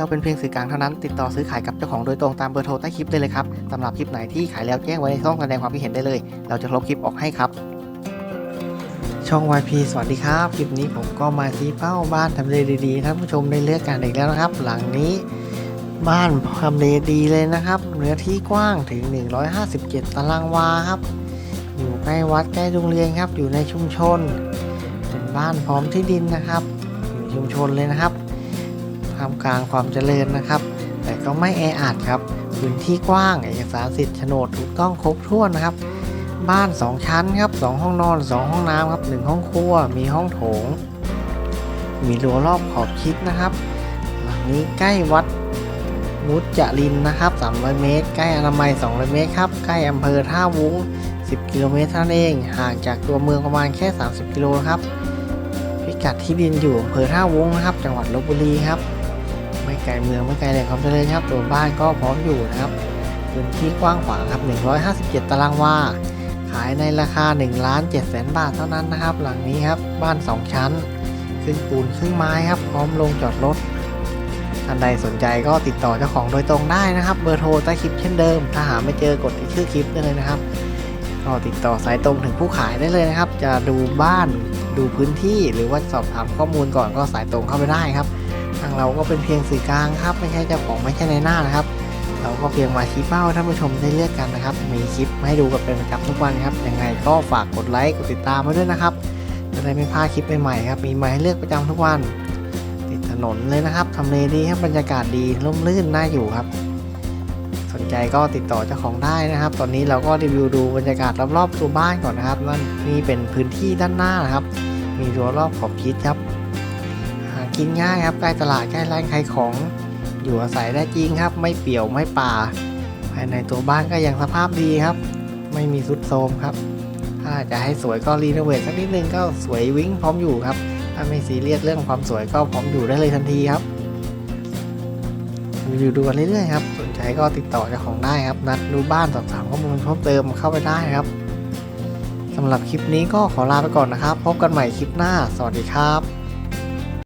เราเป็นเพียงสื่อกลางเท่านั้น ติดต่อซื้อขายกับเจ้าของโดยตรงตามเบอร์โทรใต้คลิปได้เลยครับสำหรับคลิปไหนที่ขายแล้วแจ้งไว้ในช่องแสดงความคิดเห็นได้เลย เราจะลบคลิปออกให้ครับ ช่อง YP สวัสดีครับ คลิปนี้ผมก็มาชี้เป้าบ้านทำเลดีๆท่านผู้ชมได้เลือกกันอีกแล้วนะครับ หลังนี้บ้านทำเลดีเลยนะครับเนื้อที่กว้างถึง 157 ตารางวาครับ อยู่ใกล้วัดใกล้โรงเรียนครับ อยู่ในชุมชน เป็นบ้านพร้อมที่ดินนะครับอยู่ชุมชนเลยนะครับ ท่ามกลางความเจริญนะครับ แต่ก็ไม่แออัดครับ พื้นที่กว้างเอกสารสิทธิ์โฉนดถูกต้องครบถ้วนนะครับ บ้าน 2 ชั้นครับ 2 ห้องนอน 2 ห้องน้ำครับ 1 ห้องครัว มีห้องโถง มีรั้วรอบขอบชิดนะครับหลังนี้ใกล้วัดมุจรินนะครับ 300 เมตร ใกล้อนามัย 200 เมตรครับ ใกล้อำเภอท่าวุ้ง 10 กิโลเมตรเท่านั้นเอง ห่างจากตัวเมืองประมาณแค่ 30 กิโลครับ พิกัดที่ดินอยู่อำเภอท่าวุ้งนะครับ จังหวัดลบบุรีครับ ไกลเมืองไม่ไกลแหล่งความเจริญครับตัวบ้านก็พร้อมอยู่นะครับพื้นที่กว้างขวางครับ 157 ตารางวาขายในราคา1ล้าน7แสนบาทเท่านั้นนะครับ หลังนี้ครับบ้าน 2 ชั้นครึ่งปูนครึ่งไม้ครับ พร้อมลงจอดรถท่านใดสนใจก็ติดต่อเจ้าของโดยตรงได้นะครับ เบอร์โทรใต้คลิปเช่นเดิม ถ้าหาไม่เจอกดชื่อคลิปได้เลยนะครับก็ติดต่อสายตรงถึงผู้ขายได้เลยนะครับ จะดูบ้านดูพื้นที่หรือว่าสอบถามข้อมูลก่อนก็สายตรงเข้าไปได้ครับ ทางเราก็เป็นเพียงสื่อกลางครับ ไม่ใช่เจ้าของไม่ใช่ในหน้านะครับ เราก็เพียงมาชี้เป้าท่านผู้ชมได้เลือกกันนะครับ มีคลิปให้ดูกันเป็นประจำทุกวันครับ ยังไงก็ฝากกดไลค์กดติดตามไว้ด้วยนะครับ จะได้ไม่พลาดคลิปใหม่ๆครับ มีมาให้เลือกประจำทุกวัน ติดถนนเลยนะครับทำเลดีครับบรรยากาศดีร่มรื่นน่าอยู่ครับ สนใจก็ติดต่อเจ้าของได้นะครับ ตอนนี้เราก็รีวิวดูบรรยากาศรอบๆตัวบ้านก่อนนะครับนั่นนี่เป็นพื้นที่ด้านหน้านะครับ มีรั้วรอบขอบชิดครับ กินง่ายครับใกล้ตลาดใกล้ร้านขายของ อยู่อาศัยได้จริงครับ ไม่เปี่ยวไม่ป่า ภายในตัวบ้านก็ยังสภาพดีครับ ไม่มีสุดโทรมครับ ถ้าจะให้สวยก็รีโนเวทสักนิดนึงก็สวยวิ่งพร้อมอยู่ครับ ถ้าไม่ซีเรียสเรื่องความสวยก็พร้อมอยู่ได้เลยทันทีครับรีวิวดูกันเรื่อยๆครับสนใจก็ติดต่อเจ้าของได้ครับ นัดดูบ้านสอบถามข้อมูลเพิ่มเติมเข้าไปได้ครับสำหรับคลิปนี้ก็ขอลาไปก่อนนะครับ พบกันใหม่คลิปหน้า สวัสดีครับ